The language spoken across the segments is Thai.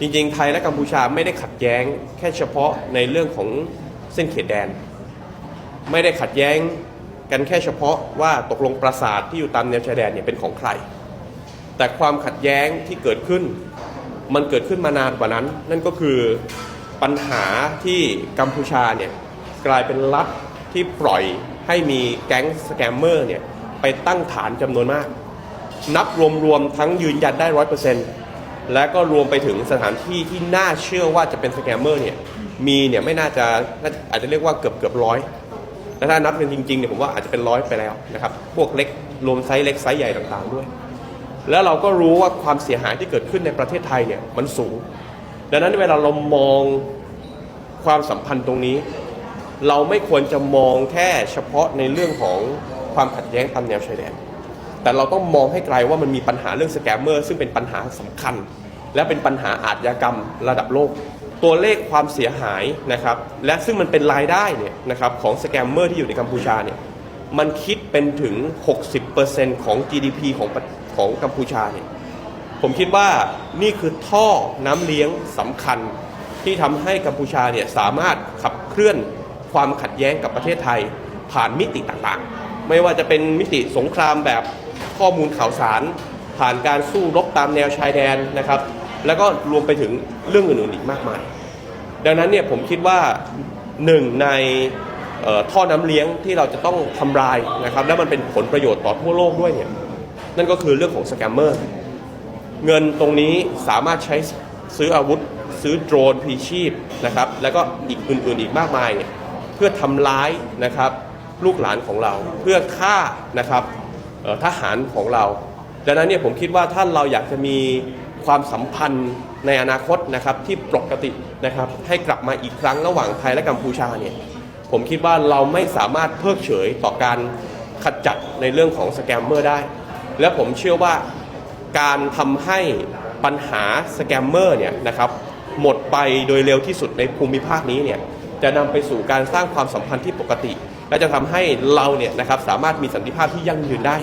จริงๆ ไทยและกัมพูชาไม่ได้ขัดแย้งแค่เฉพาะในเรื่องของเส้นเขตแดน ไม่ได้ขัดแย้งกันแค่เฉพาะว่าตกลงปราสาทที่อยู่ตามแนวชายแดนเนี่ยเป็นของใคร แต่ความขัดแย้งที่เกิดขึ้น มันเกิดขึ้นมานานกว่านั้น นั่นก็คือปัญหาที่กัมพูชาเนี่ยกลายเป็นรัฐที่ปล่อยให้มีแก๊งสแกมเมอร์เนี่ยไปตั้งฐานจำนวนมาก นับรวมๆทั้งยืนยันได้ร้อยเปอร์เซ็นต์ และก็รวมไปถึงสถานที่ที่น่าเชื่อว่าจะเป็นสแกมเมอร์เนี่ยมีเนี่ยไม่น่าจะน่าอาจจะเรียกว่าเกือบเกือบร้อยและถ้านับเป็นจริงๆเนี่ยผมว่าอาจจะเป็นร้อยไปแล้วนะครับพวกเล็กรวมไซส์เล็กไซส์ใหญ่ต่างๆด้วย แล้วเราก็รู้ว่าความเสียหายที่เกิดขึ้นในประเทศไทยเนี่ยมันสูง ดังนั้นเวลาเรามองความสัมพันธ์ตรงนี้ เราไม่ควรจะมองแค่เฉพาะในเรื่องของความขัดแย้งตามแนวชายแดน แต่เราต้องมองให้ไกลว่ามันมีปัญหาเรื่องสแกมเมอร์ซึ่งเป็นปัญหาสำคัญ และเป็นปัญหาอาชญากรรมระดับโลก ตัวเลขความเสียหายนะครับและซึ่งมันเป็นรายได้เนี่ยนะครับของสแกมเมอร์ที่อยู่ในกัมพูชาเนี่ยมันคิดเป็นถึง 60%ของ GDP ของของกัมพูชาเนี่ยผมคิดว่านี่คือท่อน้ำเลี้ยงสำคัญที่ทำให้กัมพูชาเนี่ยสามารถขับเคลื่อนความขัดแย้งกับประเทศไทยผ่านมิติต่างๆ ไม่ว่าจะเป็นมิติสงครามแบบ ข้อมูลข่าวสาร ผ่านการสู้รบตามแนวชายแดนนะครับ แล้วก็รวมไปถึงเรื่องอื่นๆอีกมากมาย ดังนั้นเนี่ยผมคิดว่าหนึ่งในท่อน้ำเลี้ยงที่เราจะต้องทำลายนะครับ และมันเป็นผลประโยชน์ต่อทั่วโลกด้วยเนี่ยนั่นก็คือเรื่องของสแกมเมอร์เงินตรงนี้สามารถใช้ซื้ออาวุธ ซื้อโดรนพีชีพนะครับ แล้วก็อีกอื่นๆอีกมากมายเนี่ยเพื่อทำร้ายนะครับ ลูกหลานของเราเพื่อฆ่านะครับ ทหารของเรา ดังนั้นเนี่ยผมคิดว่าถ้าเราอยากจะมีความสัมพันธ์ในอนาคตนะครับที่ปกตินะครับให้กลับมาอีกครั้งระหว่างไทยและกัมพูชาเนี่ยผมคิดว่าเราไม่สามารถเพิกเฉยต่อการขจัดในเรื่องของสแกมเมอร์ได้ และผมเชื่อว่าการทำให้ปัญหาสแกมเมอร์เนี่ยนะครับหมดไปโดยเร็วที่สุดในภูมิภาคนี้เนี่ยจะนำไปสู่การสร้างความสัมพันธ์ที่ปกติ และจะทำให้เราเนี่ยนะครับสามารถมีสันติภาพที่ยั่งยืนได้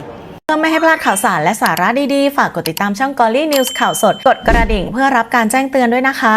เพื่อไม่ให้พลาดข่าวสารและสาระดี ๆ ฝากกดติดตามช่อง g o l l y News ข่าวสด กดกระดิ่งเพื่อรับการแจ้งเตือนด้วยนะคะ